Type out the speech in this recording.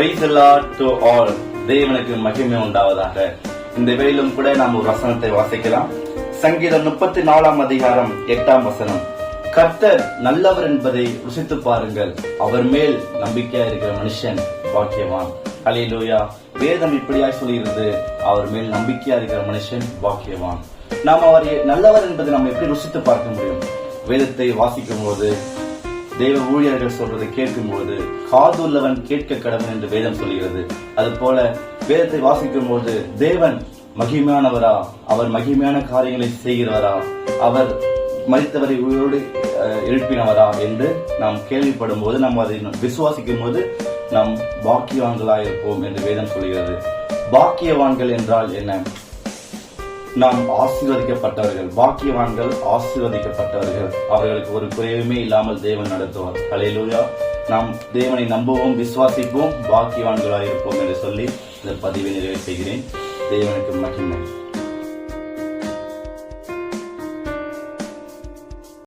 To all தேவனுக்கு மகிமை உண்டாவதாக. இந்த வேலும் கூட நாம் ஒரு வசனத்தை வாசிக்கலாம். சங்கீதம் முப்பத்தி நாலாம் அதிகாரம் எட்டாம் வசனம். கர்த்தர் நல்லவர் என்பதை ருசித்து பாருங்கள். அவர் மேல் நம்பிக்கையா இருக்கிற மனுஷன் பாக்கியவான் அலையிலோயா வேதம் இப்படியாய் சொல்லியிருந்து அவர் மேல் நம்பிக்கையா இருக்கிற மனுஷன் பாக்கியவான் நாம் அவரை நல்லவர் என்பதை நாம் எப்படி ருசித்து பார்க்க முடியும்? வேதத்தை வாசிக்கும் போது தேவ ஊழியர்கள் சொல்றதை கேட்கும்போது காதுள்ளவன் கேட்க கடவன் என்று வேதம் சொல்கிறது. அது போல வேதத்தை வாசிக்கும் போது தேவன் மகிமையானவரா அவர் மகிமையான காரியங்களை செய்கிறவரா அவர் மறித்தவரை உயிரோடு அஹ், எழுப்பினவரா என்று நாம் கேள்விப்படும் போது நாம் அதை விசுவாசிக்கும் போது நாம் பாக்கியவான்களாயிருப்போம் என்று வேதம் சொல்கிறது. பாக்கியவான்கள் என்றால் என்ன? நாம் ஆசீர்வதிக்கப்பட்டவர்கள் பாக்கியவான்கள் ஆசீர்வதிக்கப்பட்டவர்கள். அவர்களுக்கு ஒரு குறைவுமே இல்லாமல் தேவன் நடத்துவார். ஹalleluya. நாம் தேவனை நம்புவோம் விசுவாசிப்போம் பாக்கியவான்களாயிருப்போம் என்று சொல்லி இந்த பதிவை நிறைவேற்றுகிறேன் செய்கிறேன். தேவனுக்கு மகிமை.